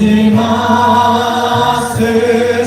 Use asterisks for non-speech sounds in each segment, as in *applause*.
손질 마세 손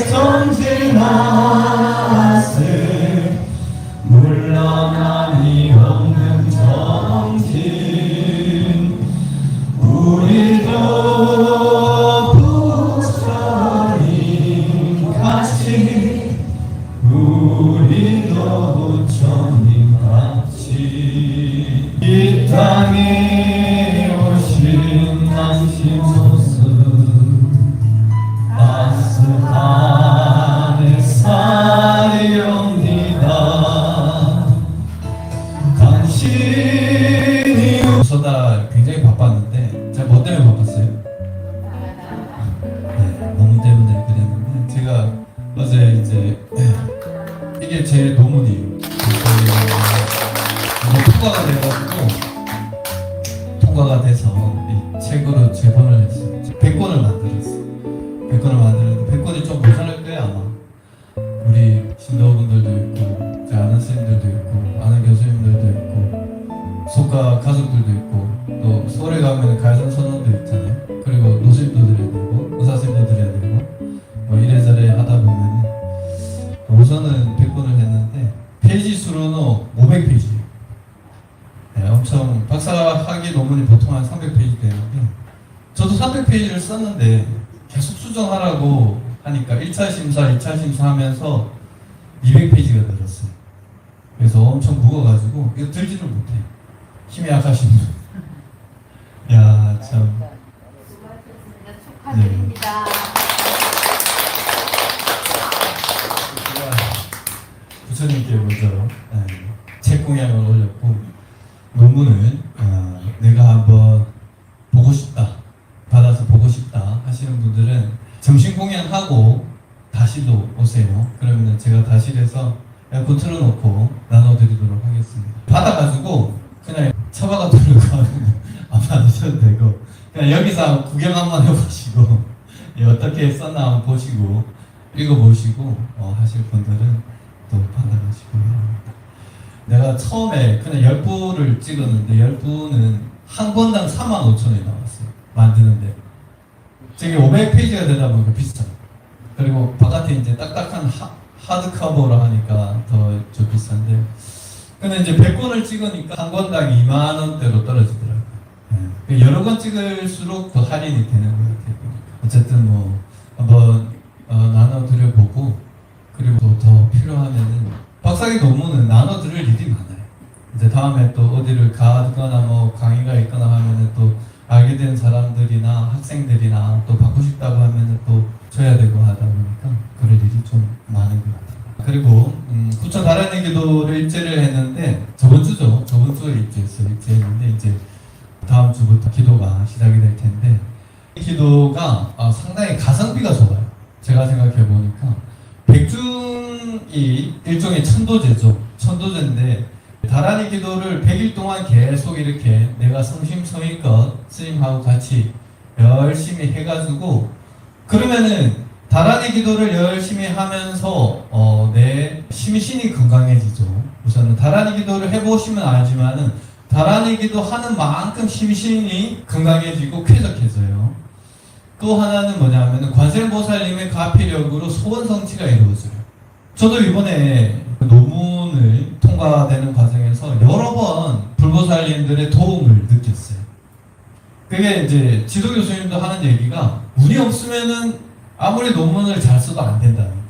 통과가 돼서 이 책으로 제본을 했어요. 100권을 만들었어요. 100권을 만들었는데 100권이 좀 모자랄 거예요 아마. 우리 신도분들도 있고 제 아는 선생님들도 있고 아는 교수님들도 있고 속가 가족들도 있고 또 서울에 가면 가야산 선원도 있잖아요. 그리고 노신도 드려야 되고 의사 선생님도 드려야 되고 뭐 이래저래 하다 보면 우선은 100권을 했는데 페이지 수로는 500페이지예요. 네, 엄청 박사학위 논문이 보통 한 300페이지 되는데 저도 300페이지를 썼는데 계속 수정하라고 하니까 1차 심사, 2차 심사 하면서 200페이지가 늘었어요. 그래서 엄청 무거워가지고 이거 들지를 못해. 힘이 약하신 분. 야, 참. 축하드립니다. 제가 부처님께 먼저 네, 책 공약을 올렸고 논문을 어, 내가 한번 보고 싶다 받아서 보고 싶다 하시는 분들은 정신 공연하고 다시도 오세요. 그러면 제가 다실에서 에어컨 틀어놓고 나눠드리도록 하겠습니다. 받아가지고 그냥 처박아 두는 거는 안 받으셔도 되고 그냥 여기서 구경 한번 해보시고 *laughs* 예, 어떻게 썼나 한번 보시고 읽어보시고 어, 하실 분들은 또 받아가시고요. 내가 처음에 그냥 10부를 찍었는데 10부는 한 권당 4만 5천 원이 나왔어요. 만드는데. 저게 500페이지가 되다 보니까 비싸요. 그리고 바깥에 이제 딱딱한 하, 하드커버로 하니까 더 좀 비싼데. 근데 이제 100권을 찍으니까 한 권당 2만 원대로 떨어지더라고요. 예. 여러 권 찍을수록 더 할인이 되는 것 같아요. 어쨌든 뭐 한번 어, 나눠드려보고 그리고 또더 필요하면은 박사기 논문은 나눠드릴 일이 많아요. 이제 다음에 또 어디를 가거나 뭐 강의가 있거나 하면은 또 알게 된 사람들이나 학생들이나 또 받고 싶다고 하면은 또 줘야 되고 하다 보니까 그럴 일이 좀 많은 것 같아요. 그리고 음, 구천 달아는 기도를 일제를 했는데 저번 주죠. 저번 주에 일제했어요. 일제했는데 이제 다음 주부터 기도가 시작이 될 텐데 이 기도가 아, 상당히 가성비가 좋아요. 제가 생각해 보니까 백중이 일종의 천도제죠. 천도제인데 다란이 기도를 100일 동안 계속 이렇게 내가 성심성의껏 스님하고 같이 열심히 해가지고 그러면은 다란이 기도를 열심히 하면서 어, 내 심신이 건강해지죠. 우선은 다란이 기도를 해보시면 알지만은 다란이 기도 하는 만큼 심신이 건강해지고 쾌적해져요. 또 하나는 뭐냐면은 관세음보살님의 가피력으로 소원 성취가 이루어져요. 저도 이번에 논문을 통과되는 과정에서 여러 번 불보살님들의 도움을 느꼈어요. 그게 이제 지도 교수님도 하는 얘기가 운이 없으면은 아무리 논문을 잘 써도 안 된다는 거예요.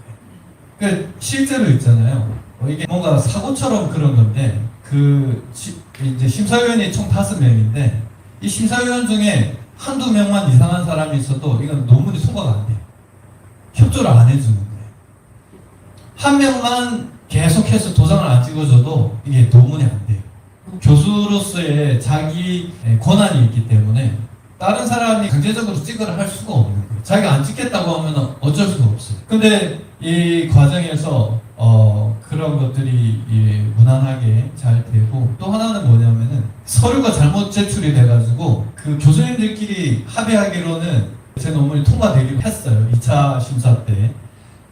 그러니까 실제로 있잖아요. 어, 이게 뭔가 사고처럼 그런 건데 그 시- 이제 심사위원이 총 다섯 명인데 이 심사위원 중에 한두 명만 이상한 사람이 있어도 이건 논문이 통과가 안 돼요. 협조를 안 해주는. 한 명만 계속해서 도장을 안 찍어줘도 이게 논문이 안 돼요. 교수로서의 자기 권한이 있기 때문에 다른 사람이 강제적으로 찍으라 할 수가 없는 거예요. 자기가 안 찍겠다고 하면 어쩔 수가 없어요. 근데 이 과정에서 어, 그런 것들이 예, 무난하게 잘 되고 또 하나는 뭐냐면은 서류가 잘못 제출이 돼가지고 그 교수님들끼리 합의하기로는 제 논문이 통과되기로 했어요. 2차 심사 때.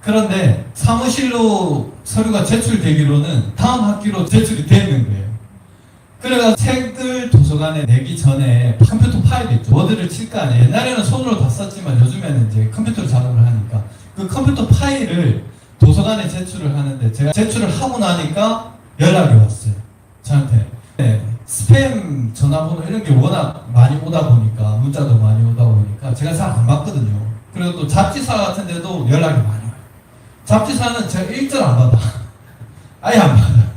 그런데 사무실로 서류가 제출되기로는 다음 학기로 제출이 되는 거예요. 그래서 책을 도서관에 내기 전에 컴퓨터 파일 있죠. 워드를 칠 거 아니에요. 옛날에는 손으로 다 썼지만 요즘에는 이제 컴퓨터로 작업을 하니까 그 컴퓨터 파일을 도서관에 제출을 하는데 제가 제출을 하고 나니까 연락이 왔어요. 저한테. 네, 스팸 전화번호 이런 게 워낙 많이 오다 보니까 문자도 많이 오다 보니까 제가 잘 안 받거든요. 그리고 또 잡지사 같은 데도 연락이 많이. 잡지사는 제가 일절 안 받아. *laughs* 아예 안 받아.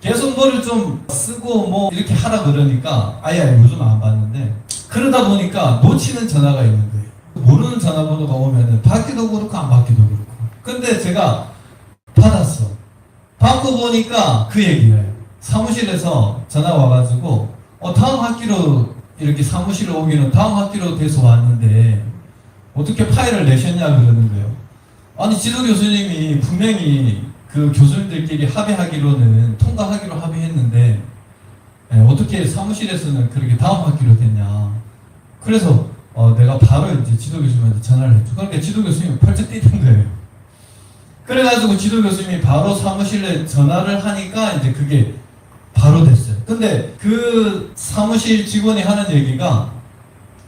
계속 뭐를 좀 쓰고 뭐 이렇게 하라 그러니까 아예 요즘 안 받는데 그러다 보니까 놓치는 전화가 있는 거예요. 모르는 전화번호가 오면은 받기도 그렇고 안 받기도 그렇고. 근데 제가 받았어. 받고 보니까 그 얘기예요. 사무실에서 전화 와가지고 어 다음 학기로 이렇게 사무실에 오기는 다음 학기로 돼서 왔는데 어떻게 파일을 내셨냐 그러는 거예요. 아니 지도 교수님이 분명히 그 교수님들끼리 합의하기로는 통과하기로 합의했는데 예, 어떻게 사무실에서는 그렇게 다음 학기로 됐냐. 그래서 어, 내가 바로 이제 지도 교수님한테 전화를 했죠. 그러니까 지도 교수님이 펄쩍 뛰는 거예요. 그래가지고 지도 교수님이 바로 사무실에 전화를 하니까 이제 그게 바로 됐어요. 근데 그 사무실 직원이 하는 얘기가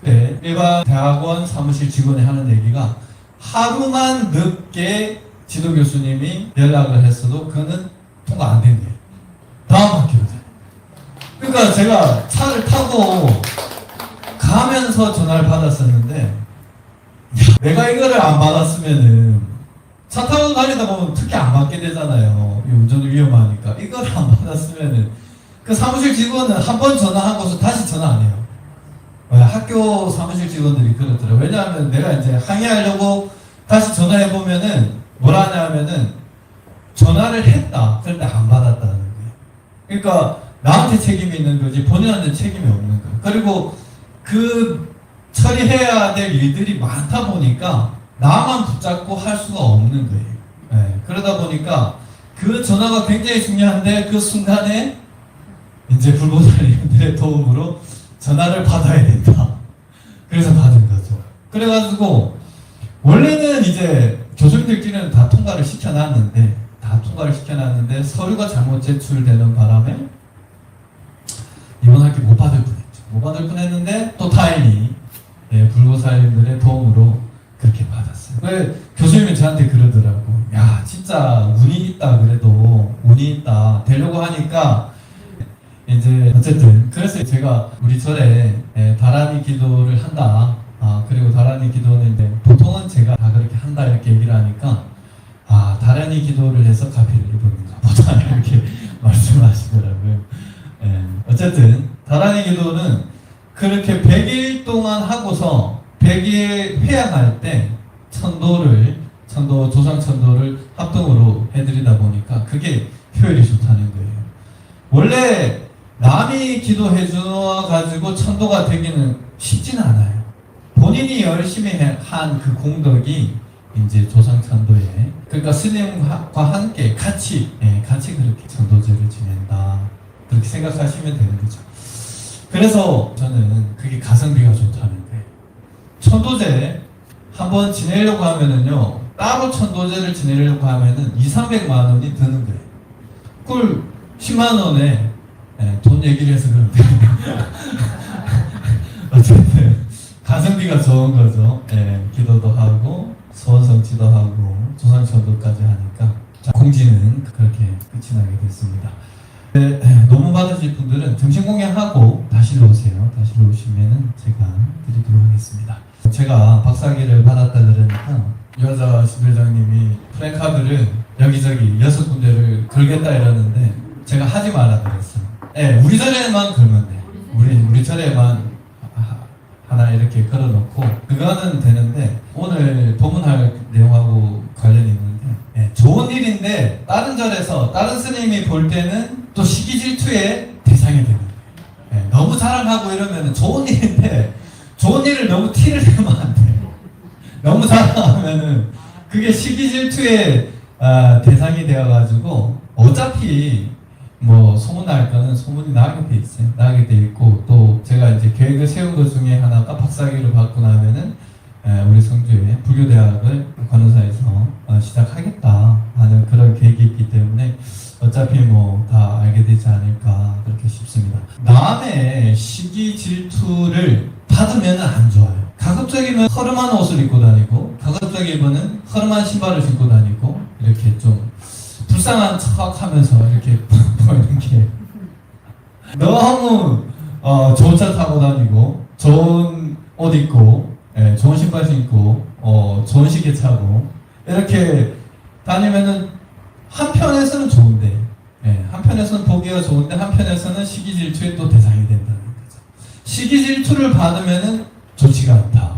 네, 일반 대학원 사무실 직원이 하는 얘기가 하루만 늦게 지도 교수님이 연락을 했어도 그거는 통과 안 된대요. 다음 학기로 돼. 그러니까 제가 차를 타고 가면서 전화를 받았었는데 야, 내가 이거를 안 받았으면은 차 타고 다니다 보면 특히 안 받게 되잖아요. 이 운전이 위험하니까 이걸 안 받았으면은 그 사무실 직원은 한 번 전화하고서 다시 전화 안 해요. 어, 학교 사무실 직원들이 그렇더라고요. 왜냐하면 내가 이제 항의하려고 다시 전화해 보면은 뭐라 하냐면은 전화를 했다. 그런데 안 받았다는 거예요. 그러니까 나한테 책임이 있는 거지 본인한테 책임이 없는 거예요. 그리고 그 처리해야 될 일들이 많다 보니까 나만 붙잡고 할 수가 없는 거예요. 예, 그러다 보니까 그 전화가 굉장히 중요한데 그 순간에 이제 불보살님들의 도움으로 전화를 받아야 된다. 그래서 받은 거죠. 그래가지고 원래는 이제 교수님들끼리는 다 통과를 시켜놨는데 다 통과를 시켜놨는데 서류가 잘못 제출되는 바람에 이번 학기 못 받을 뻔했죠. 못 받을 뻔했는데 또 다행히 예, 불보살님들의 도움으로 그렇게 받았어요. 왜 교수님이 저한테 그러더라고. 야 진짜 운이 있다 그래도 운이 있다 되려고 하니까 이제 어쨌든 그래서 제가 우리 절에 예, 다라니 기도를 한다. 아 그리고 다라니 기도는 이제 보통은 제가 다 그렇게 한다 이렇게 얘기를 하니까 아 다라니 기도를 해서 가피를 입었는가 보다 이렇게 *laughs* 말씀하시더라고요. 예, 어쨌든 다라니 기도는 그렇게 100일 동안 하고서 100일 회양할 때 천도를 천도 조상 천도를 합동으로 해드리다 보니까 그게 효율이 좋다는 거예요. 원래 남이 기도해 줘 가지고 천도가 되기는 쉽지는 않아요. 본인이 열심히 한 그 공덕이 이제 조상 천도에 그러니까 스님과 함께 같이 예, 같이 그렇게 천도제를 지낸다 그렇게 생각하시면 되는 거죠. 그래서 저는 그게 가성비가 좋다는 거예요. 천도제 한번 지내려고 하면은요 따로 천도제를 지내려고 하면은 2, 300만 원이 드는 거예요. 그걸 10만 원에 예, 돈 얘기를 해서 그런데 *laughs* 어쨌든 가성비가 좋은 거죠. 예, 기도도 하고 소원 성취도 하고 조상천도까지 하니까 자, 공지는 그렇게 끝이 나게 됐습니다. 네, 논문 받으실 분들은 점심 공양하고 다시 오세요. 다시 오시면은 제가 드리도록 하겠습니다. 제가 박사학위를 받았다 그러니까 여자 지배장님이 프랭카드를 여기저기 여섯 군데를 걸겠다 이러는데 제가 하지 말라 그랬어요. 예, 우리 절에만 걸면 돼. 우리 우리 절에만 하- 하나 이렇게 걸어놓고 그거는 되는데 오늘 본문할 내용하고 관련이 있는데 예, 좋은 일인데 다른 절에서 다른 스님이 볼 때는 또 시기 질투의 대상이 되는 거예요. 예, 너무 자랑하고 이러면 좋은 일인데 좋은 일을 너무 티를 내면 안 돼. 너무 자랑하면은 그게 시기 질투의 아, 대상이 되어가지고 어차피 뭐 소문날 거는 소문이 나게 돼 있어요. 나게 돼 있고 또 제가 이제 계획을 세운 것 중에 하나가 박사학위를 받고 나면은 에, 우리 성주에 불교대학을 관원사에서 어, 시작하겠다 하는 그런 계획이 있기 때문에 어차피 뭐 다 알게 되지 않을까 그렇게 싶습니다. 남의 시기 질투를 받으면 안 좋아요. 가급적이면 허름한 옷을 입고 다니고 가급적이면은 허름한 신발을 신고 다니고 이렇게 좀 불쌍한 척하면서 이렇게 *laughs* 보이는 게 너무 어, 좋은 차 타고 다니고 좋은 옷 입고 예, 좋은 신발 신고 어, 좋은 시계 차고 이렇게 다니면은 한편에서는 좋은데 예, 한편에서는 보기가 좋은데 한편에서는 시기 질투의 또 대상이 된다는 거죠. 시기 질투를 받으면은 좋지가 않다.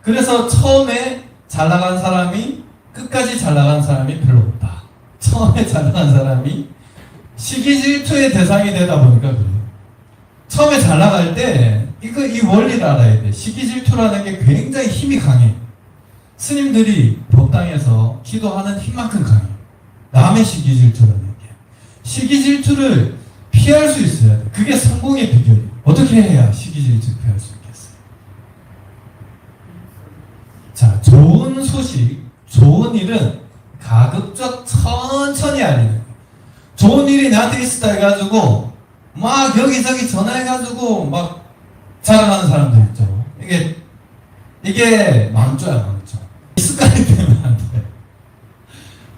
그래서 처음에 잘 나간 사람이 끝까지 잘 나간 사람이 별로. 처음에 잘 나간 사람이 시기 질투의 대상이 되다 보니까 그래요. 처음에 잘 나갈 때 이거 이 원리를 알아야 돼. 시기 질투라는 게 굉장히 힘이 강해. 스님들이 법당에서 기도하는 힘만큼 강해. 남의 시기 질투라는 게. 시기 질투를 피할 수 있어야 돼. 그게 성공의 비결이에요. 어떻게 해야 시기 질투 피할 수 있겠어요? 자, 좋은 소식, 좋은 일은 가급적 천천히 알리는 거예요. 좋은 일이 나한테 있었다 해가지고 막 여기저기 전화해가지고 막 자랑하는 사람들 있죠. 이게 이게 망조야 망조. 습관이 되면 안 돼.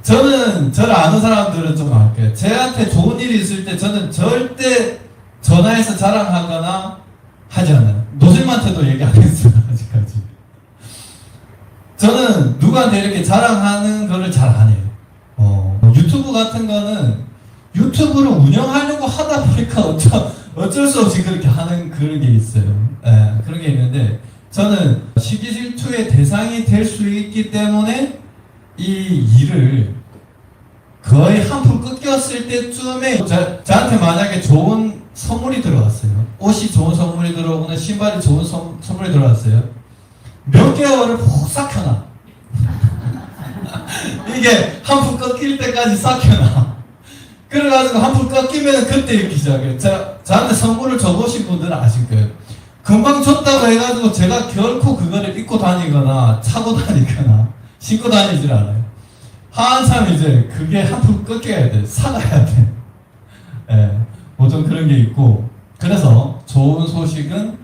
저는 저를 아는 사람들은 좀 알게요. 제한테 좋은 일이 있을 때 저는 절대 전화해서 자랑하거나 하지 않아요. 노잼한테도 얘기 안 했어요 아직까지. 저는 누구한테 이렇게 자랑하는 거를 잘 안 해요. 어, 뭐 유튜브 같은 거는 유튜브를 운영하려고 하다 보니까 어쩔, 어쩔 수 없이 그렇게 하는 그런 게 있어요. 예, 그런 게 있는데 저는 시기 질투의 대상이 될 수 있기 때문에 이 일을 거의 한풀 끊겼을 때쯤에 저, 저한테 만약에 좋은 선물이 들어왔어요. 옷이 좋은 선물이 들어오거나 신발이 좋은 선, 선물이 들어왔어요. 몇 개월을 푹 삭혀놔. *laughs* 이게 한풀 꺾일 때까지 삭혀놔. 그래가지고 한풀 꺾이면 그때 읽기 시작해요. 저, 저한테 선물을 줘보신 분들은 아실 거예요. 금방 줬다고 해가지고 제가 결코 그거를 입고 다니거나 차고 다니거나 신고 다니질 않아요. 한참 이제 그게 한풀 꺾여야 돼. 사가야 돼. 예, 보통 그런 게 있고. 그래서 좋은 소식은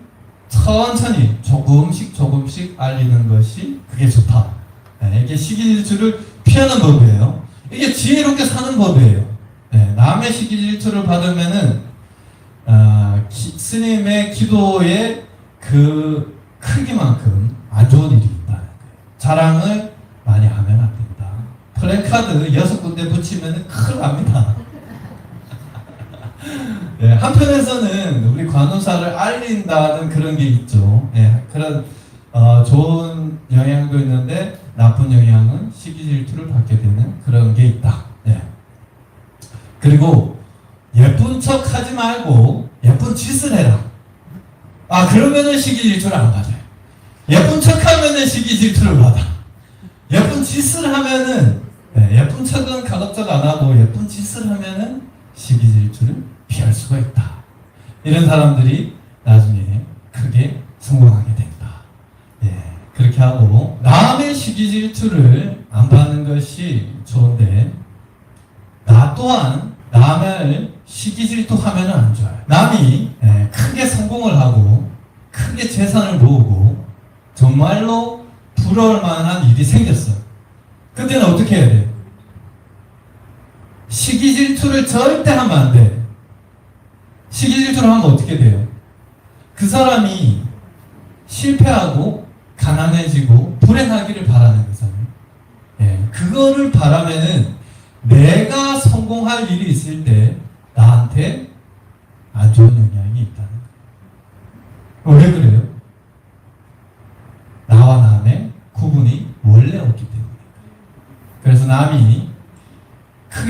천천히 조금씩 조금씩 알리는 것이 그게 좋다. 예, 이게 시기질투를 피하는 법이에요. 이게 지혜롭게 사는 법이에요. 예, 남의 시기질투를 받으면은 아, 기- 스님의 기도의 그 크기만큼 안 좋은 일이 거예요. 자랑을 많이 하면 안 된다. 플랜카드 여섯 군데 붙이면 큰일 납니다. 예, 한편에서는 우리 관우사를 알린다는 그런 게 있죠. 예, 그런 어, 좋은 영향도 있는데 나쁜 영향은 시기 질투를 받게 되는 그런 게 있다. 예. 그리고 예쁜 척 하지 말고 예쁜 짓을 해라. 아 그러면은 시기 질투를 안 받아요. 예쁜 척 하면은 시기 질투를 받아. 예쁜 짓을 하면은 예, 예쁜 척은 가급적 안 하고 예쁜 짓을 하면은 시기 질투를 피할 수가 있다. 이런 사람들이 나중에 크게 성공하게 된다. 예, 그렇게 하고 남의 시기 질투를 안 받는 것이 좋은데 나 또한 남을 시기 질투하면 안 좋아요. 남이 예, 크게 성공을 하고 크게 재산을 모으고 정말로 부러울 만한 일이 생겼어요. 그때는 어떻게 해야 돼? 시기 질투를 절대 하면 안 돼. 시기 질투를 하면 어떻게 돼요? 그 사람이 실패하고 가난해지고 불행하기를 바라는 거잖아요. 예, 그거를 바라면은 내가 성공할 일이 있을 때 나한테 안 좋은 영향이 있다는 거예요. 왜 그래요? 나와 남의 구분이 원래 없기 때문에. 그래서 남이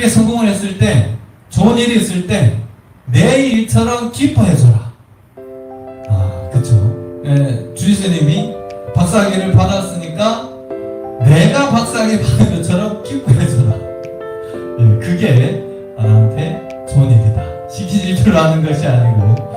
크게 성공을 했을 때, 좋은 일이 있을 때, 내 일처럼 기뻐해줘라. 아, 그쵸. 예, 주지스님이 박사학위를 받았으니까, 내가 박사학위 받은 것처럼 기뻐해줘라. 예, 그게 나한테 좋은 일이다. 시키질투를 하는 것이 아니고,